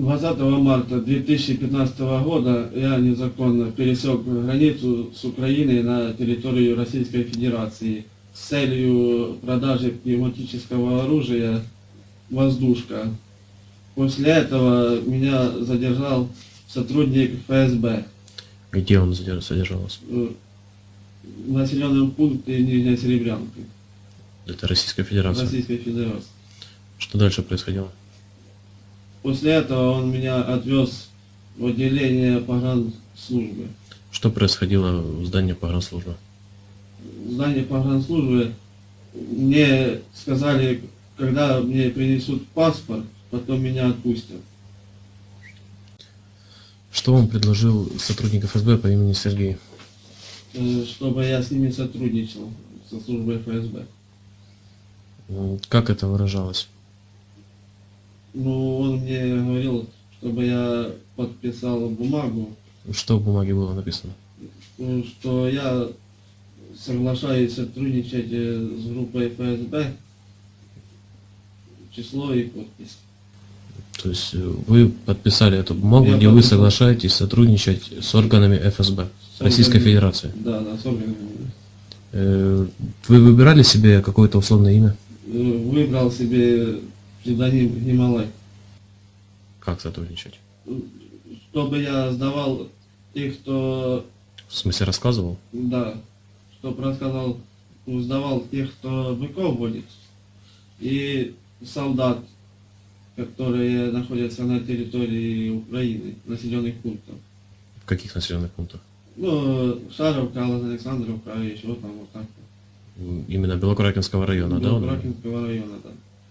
20 марта 2015 года я незаконно пересек границу с Украиной на территорию Российской Федерации с целью продажи пневматического оружия «Воздушка». После этого меня задержал сотрудник ФСБ Где он задерж- содержался? э, в населенном пункте Нижняя Серебрянка Это Российская Федерация. Российской Федерации. Что дальше происходило? После этого он меня отвез в отделение погранслужбы. Что происходило в здании погранслужбы? В здании погранслужбы мне сказали, когда мне принесут паспорт, потом меня отпустят. Что вам предложил сотрудник ФСБ по имени Сергей? э, чтобы я с ними сотрудничал, со службой ФСБ. Как это выражалось? Ну, он мне говорил, чтобы я подписал бумагу, Что в бумаге было написано? ну, что я соглашаюсь сотрудничать э, с группой ФСБ, число и подпись. То есть э, вы подписали эту бумагу, Я где вы подписал. соглашаетесь сотрудничать с органами ФСБ С Российской органами- Федерации. Да, да, с органами. Э, Вы выбирали себе какое-то условное имя? Э, Выбрал себе псевдоним Гималай, Как сотрудничать? чтобы я сдавал тех, кто В смысле рассказывал? Да, чтоб рассказал, ну, сдавал тех, кто быков водит, и солдат, которые находятся на территории Украины, населенных пунктов. В каких населенных пунктах? Ну, Шаровка, Александровка, еще там вот так. Именно Белокуракинского района, да? он? Белокуракинского района, да.